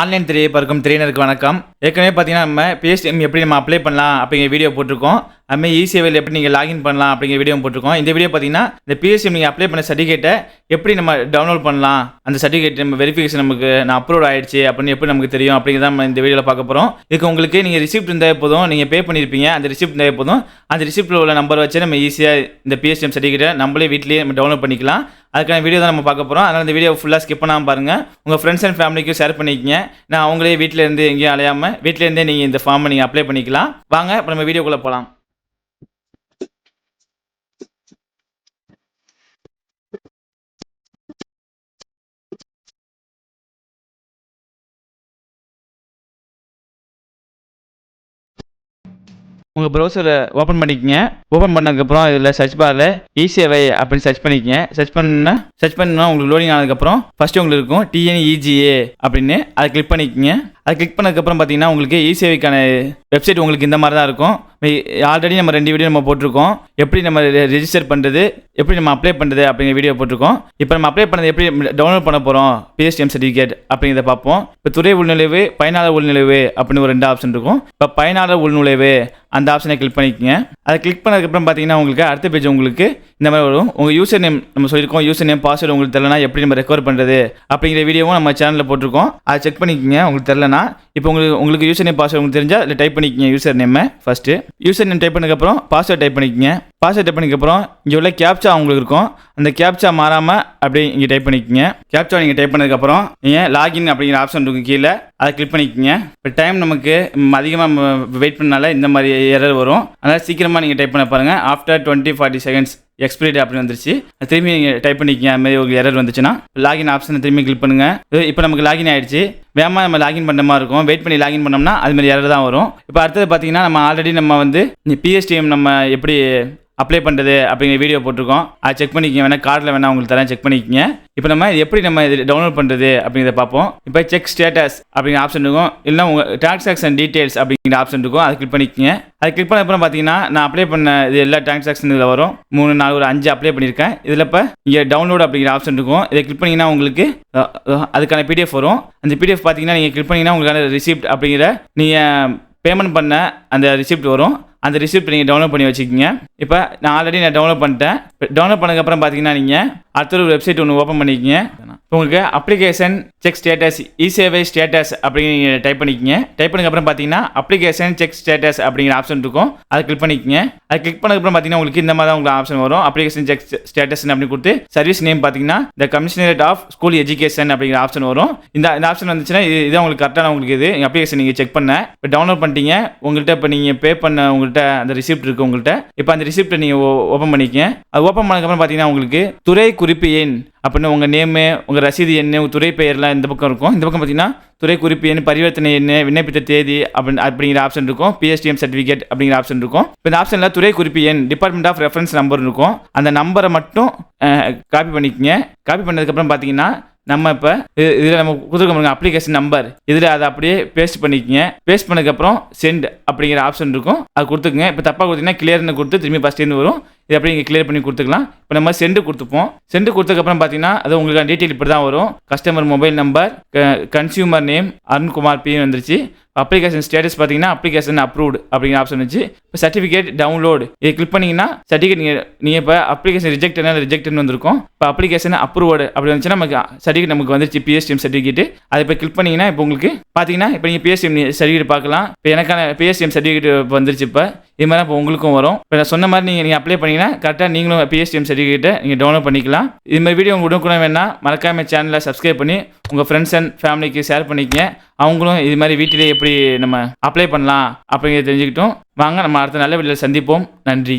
Online திரையை பார்க்கும் திரையினருக்கு வணக்கம். ஏற்கனவே பார்த்தீங்கன்னா நம்ம பிஎஸ்டிஎம் எப்படி நம்ம அப்ளை பண்ணலாம் அப்படிங்கிற வீடியோ போட்டிருக்கோம். அதுமாதிரி இசேவையில் எப்படி நீங்கள் லாகின் பண்ணலாம் அப்படிங்கிற வீடியோ போட்டிருக்கோம். இந்த வீடியோ பார்த்தீங்கன்னா இந்த பிஎஸ்டிஎம் நீங்கள் அப்ளை பண்ண சர்டிஃபிகேட்டை எப்படி நம்ம டவுன்லோட் பண்ணலாம்? அந்த சர்டிஃபிகேட் நம்ம வெரிஃபிகேஷன் நமக்கு நான் அப்லோட் ஆயிடுச்சு அப்படின்னு எப்படி நமக்கு தெரியும் அப்படிங்கிறத நம்ம இந்த வீடியோவில் பார்க்க போகிறோம் இதுக்கு உங்களுக்கு நீங்கள் ரிசிப்ட் இருந்தால் போதும். நீங்கள் பே பண்ணியிருப்பீங்க அந்த ரிசிப்ட் இருந்தால் போதும். அந்த ரிசிப்ட்டில் உள்ள நம்பர் வச்சு நம்ம ஈஸியாக இந்த பிஎஸ்டிஎம் சர்டிஃபிகேட்டை நம்மளே வீட்லேயே நம்ம டவுன்லோட் பண்ணிக்கலாம். அதுக்கான வீடியோ தான் நம்ம பார்க்க போகிறோம் அதனால் இந்த வீடியோ ஃபுல்லாக ஸ்கிப் பண்ணாமல் பாருங்கள் உங்கள் ஃப்ரெண்ட்ஸ் அண்ட் ஃபேமிலிக்கும் ஷேர் பண்ணிக்கங்க. நான் அவங்களே வீட்டிலேருந்து எங்கேயும் அலையாமல் வீட்டிலேருந்தே நீங்கள் இந்த ஃபார்மை நீங்கள் அப்ளை பண்ணிக்கலாம். வாங்க இப்போ நம்ம வீடியோக்குள்ளே போகலாம் உங்கள் ப்ரௌசரை ஓப்பன் பண்ணிக்கங்க. ஓப்பன் பண்ணதுக்கப்புறம் இதில் சர்ச் பாரில் இசேவை அப்படின்னு சர்ச் பண்ணிக்கங்க. சர்ச் பண்ணா சர்ச் பண்ணால் உங்களுக்கு லோடிங் ஆனதுக்கப்புறம் ஃபஸ்ட்டு உங்களுக்கு இருக்கும் டிஎன்இஜிஏ அப்படின்னு. அதை கிளிக் பண்ணிக்கங்க. அதை கிளிக் பண்ணதுக்கப்புறம் பார்த்தீங்கன்னா உங்களுக்கு இசேவைக்கான வெப்சைட் உங்களுக்கு இந்த மாதிரி தான் இருக்கும். ஆல்ரெடி நம்ம ரெண்டு வீடியோ நம்ம போட்டிருக்கோம். எப்படி நம்ம ரெஜிஸ்டர் பண்ணுறது எப்படி நம்ம அப்ளை பண்ணுறது அப்படிங்கிற வீடியோ போட்டிருக்கோம். இப்போ நம்ம அப்ளை பண்ணது எப்படி டவுன்லோட் பண்ண போகிறோம் பிஎஸ்டிஎம் சர்டிஃபிகேட் அப்படிங்கிறத பார்ப்போம். இப்போ துறை உள்நுழைவு பயனாளர் உள்நுழைவு அப்படின்னு ஒரு ரெண்டு ஆப்ஷன் இருக்கும். இப்போ பயனாளர் உள்நுழைவு அந்த ஆப்ஷனை கிளிக் பண்ணிக்கோங்க. அதை கிளிக் பண்ணதுக்கப்புறம் பார்த்தீங்கன்னா உங்களுக்கு அடுத்த பேஜ் உங்களுக்கு இந்த மாதிரி வரும். உங்கள் யூசர் நேம் நம்ம சொல்லியிருக்கோம் யூசர் நேம் பாஸ்வேர்டு உங்களுக்கு தெரிலனா எப்படி நம்ம ரெக்கவர் பண்ணுறது அப்படிங்கிற வீடியோவும் நம்ம சேனலில் போட்டிருக்கோம். அதை செக் பண்ணிக்கோங்க உங்களுக்கு தெரிலனா இப்போ உங்களுக்கு உங்களுக்கு யூசர் நேம் பாஸ்வேர்டு உங்களுக்கு தெரிஞ்சால் அதில் டைப் பண்ணிக்கோங்க யூசர் நேமை ஃபஸ்ட்டு யூசர் நேம் டைப் பண்ணதுக்கப்புறம் பாஸ்வேர்ட் டைப் பண்ணிக்கங்க. பாஸ்வேர்ட் டைப் பண்ணதுக்கப்புறம் இங்கே உள்ள கேப்ச்சா உங்களுக்கு இருக்கும். அந்த கேப்ச்சா மாறாமல் அப்படியே இங்கே டைப் பண்ணிக்கங்க. கேப்ச்சா நீங்கள் டைப் பண்ணதுக்கப்புறம் நீங்கள் லாகின் அப்படிங்கிற ஆப்ஷன் இருக்கும் கீழே. அதை கிளிக் பண்ணிக்கங்க. இப்போ டைம் நமக்கு அதிகமாக வெயிட் பண்ணனால இந்த மாதிரி எரர் வரும். அதனால் சீக்கிரமாக நீங்கள் டைப் பண்ண பாருங்கள் after twenty forty seconds expiry அப்படின்னு வந்துருச்சு. திரும்பி நீங்கள் டைப் பண்ணிக்கங்க. அது மாதிரி ஒரு எரர் வந்துச்சுன்னா லாகின் ஆப்ஷனை திரும்பி கிளிக் பண்ணுங்கள் இப்போ நமக்கு லாகின் ஆயிடுச்சு. வேகமாக நம்ம லாகின் பண்ணுற மாதிரி இருக்கும். வெயிட் பண்ணி லாகின் பண்ணோம்னா அது மாதிரி எரர் தான் வரும். இப்போ அடுத்தது பார்த்தீங்கன்னா நம்ம ஆல்ரெடி நம்ம வந்து பிஎஸ்டிஎம் நம்ம எப்படி அப்ளை பண்ணுறது அப்படிங்கிற வீடியோ போட்டிருக்கோம். அதை செக் பண்ணிக்கங்க. வேணால் கார்டில் வேணால் உங்களுக்கு தரேன் செக் பண்ணிக்கங்க. இப்போ நம்ம இது எப்படி நம்ம இது டவுன்லோட் பண்ணுறது அப்படிங்கிறத பார்ப்போம். இப்போ செக் ஸ்டேட்டஸ் அப்படிங்கிற ஆப்ஷன் இருக்கும். இல்லைனா உங்கள் டிரான்சாக்ஷன் டீட்டெயில்ஸ் அப்படிங்கிற ஆப்ஷன் இருக்கும். அதை கிளிக் பண்ணிக்கங்க. அதை கிளிக் பண்ண அப்புறம் பார்த்தீங்கன்னா நான் அப்ளை பண்ண இது எல்லா டிரான்சாக்ஷன் இதில் வரும். மூணு நாலு ஒரு அஞ்சு அப்ளை பண்ணியிருக்கேன். இதில் இப்போ இங்கே டவுன்லோட் அப்படிங்கிற ஆப்ஷன் இருக்கும். இதை கிளிக் பண்ணிங்கன்னா உங்களுக்கு அதுக்கான பிடிஎஃப் வரும். அந்த பிடிஎஃப் பார்த்தீங்கன்னா நீங்கள் கிளிக் பண்ணிங்கன்னா உங்களுக்கான ரிசிப்ட் அப்படிங்கிற நீங்கள் பேமெண்ட் பண்ண அந்த ரிசிப்ட் வரும். அந்த ரிசிப்ட் நீங்கள் டவுன்லோட் பண்ணி வச்சுக்கோங்க. இப்போ நான் ஆல்ரெடி நான் டவுன்லோட் பண்ணிட்டேன். டவுன்லோட் பண்ணதுக்கப்புறம் பார்த்தீங்கன்னா நீங்கள் அடுத்த ஒரு வெப்சைட் ஒன்று ஓப்பன் பண்ணிக்கிங்க. உங்களுக்கு application check status eSevai status அப்படின்னு நீங்கள் டைப் பண்ணிக்கிங்க. டைப் பண்ணதுக்கப்புறம் பார்த்தீங்கன்னா அப்ளிகேஷன் செக் ஸ்டேட்டஸ் அப்படிங்கிற ஆப்ஷன் இருக்கும். அதை கிளிக் பண்ணிக்கங்க. அதை கிளிக் பண்ணதுக்கப்புறம் பார்த்தீங்கன்னா உங்களுக்கு இந்த மாதிரி தான் உங்களுக்கு ஆப்ஷன் வரும் அப்ளிகேஷன் செக் ஸ்டேட்டஸ் அப்படின்னு கொடுத்து சர்வீஸ் நேம் பார்த்தீங்கன்னா the commissionerate of school education அப்படிங்கிற ஆப்ஷன் வரும். இந்த இந்த ஆப்ஷன் வந்துச்சுன்னா இது இதான் உங்களுக்கு கரெக்டான உங்களுக்கு இது. அப்ளிகேஷன் நீங்கள் செக் பண்ண இப்போ டவுன்லோட் பண்ணிட்டீங்க. உங்கள்கிட்ட இப்போ நீங்கள் பே பண்ண உங்கள்கிட்ட அந்த ரிசிப்ட் இருக்குது உங்கள்கிட்ட இப்போ அந்த ரிசிப்ட்டை நீங்கள் ஓப்பன் பண்ணிக்கங்க. அது ஓப்பன் பண்ணதுக்கப்புறம் பார்த்தீங்கன்னா உங்களுக்கு துறை குறிப்பு எண் அப்படின்னா உங்கள் நேமு உங்கள் ரசீது எண்ணு உங்கள் துறை பெயர்லாம் இந்த பக்கம் இருக்கும். இந்த பக்கம் பார்த்தீங்கன்னா துறை குறிப்பு எண் பரிவர்த்தனை எண் விண்ணப்பித்த தேதி அப்படின்னு அப்படிங்கிற ஆப்ஷன் இருக்கும். பிஎஸ்டிஎம் சர்டிஃபிகேட் அப்படிங்கிற ஆப்ஷன் இருக்கும். இப்போ இந்த ஆப்ஷனில் துறை குறிப்பு எண் டிபார்ட்மெண்ட் ஆஃப் ரெஃபரன்ஸ் நம்பர் இருக்கும். அந்த நம்பரை மட்டும் காப்பி பண்ணிக்கங்க. காப்பி பண்ணதுக்கப்புறம் பார்த்தீங்கன்னா நம்ம இப்போ இதில் நம்ம கொடுத்துருக்க பாருங்க அப்ளிகேஷன் நம்பர் இதில் அதை அப்படியே பேஸ்ட் பண்ணிக்கங்க. பேஸ்ட் பண்ணதுக்கப்புறம் சென்ட் அப்படிங்கிற ஆப்ஷன் இருக்கும். அது கொடுத்துக்குங்க. இப்போ தப்பாக கொடுத்தீங்கன்னா கிளியர்னு கொடுத்து திரும்பி ஃபஸ்ட்டேருந்து வரும். இது அப்படியே நீங்கள் கிளியர் பண்ணி கொடுத்துக்கலாம். இப்போ நம்ம சென்ட் கொடுத்துப்போம். சென்ட் கொடுத்ததுக்கப்புறம் பார்த்தீங்கன்னா அது உங்களுக்கு டீட்டெயில் இப்படி தான் வரும் customer mobile number consumer name Arunkumar P வந்துருச்சு. அப்ளிகேஷன் ஸ்டேட்டஸ் பார்த்தீங்கன்னா அப்ளிகேஷன் அப்ரூவ்டு அப்படிங்கிற ஆப்ஷன் வச்சு இப்போ சர்டிஃபிகேட் டவுன்லோடு இதை கிளிக் பண்ணிங்கன்னா சர்டிஃபிகேட் நீங்கள் நீங்கள் இப்போ அப்ளிகேஷன் ரிஜெக்ட்னா ரிஜெக்ட்னு வந்திருக்கும். இப்போ அப்ளிகேஷன் அப்ரூவ்டு அப்படி வந்துச்சுன்னா நமக்கு சர்டிஃபிகேட் நமக்கு வந்துருச்சு பிஎஸ்டிஎம் சர்டிஃபிகேட் அதை இப்போ கிளிக் பண்ணிங்கன்னா இப்போ உங்களுக்கு பார்த்தீங்கன்னா இப்போ நீங்கள் பிஎஸ்டிஎம் சர்டிஃபிகேட் பார்க்கலாம். இப்போ எனக்கான பிஎஸ்டிஎம் சர்டிஃபிகேட் வந்துருச்சு இப்போ. இது மாதிரி இப்போ உங்களுக்கும் வரும். இப்போ நான் சொன்ன மாதிரி நீங்கள் நீங்கள் அப்ளை பண்ணிங்கன்னா கரெக்டாக நீங்களும் பிஎஸ்டிஎம் சர்டிஃபிகேட்டை நீங்கள் டவுன்லோட் பண்ணிக்கலாம். இது மாதிரி வீடியோ உங்களுக்கு உடனுக்குடன் வேணால் மறக்காம சேனலை சப்ஸ்கிரைப் பண்ணி உங்கள் ஃப்ரெண்ட்ஸ் அண்ட் ஃபேமிலிக்கு ஷேர் பண்ணிக்கங்க. அவங்களும் இது மாதிரி வீட்டிலே எப்படி நம்ம அப்ளை பண்ணலாம் அப்படிங்கிறத தெரிஞ்சுக்கிட்டோம். வாங்க நம்ம அடுத்த நல்ல வீடியோவில் சந்திப்போம். நன்றி.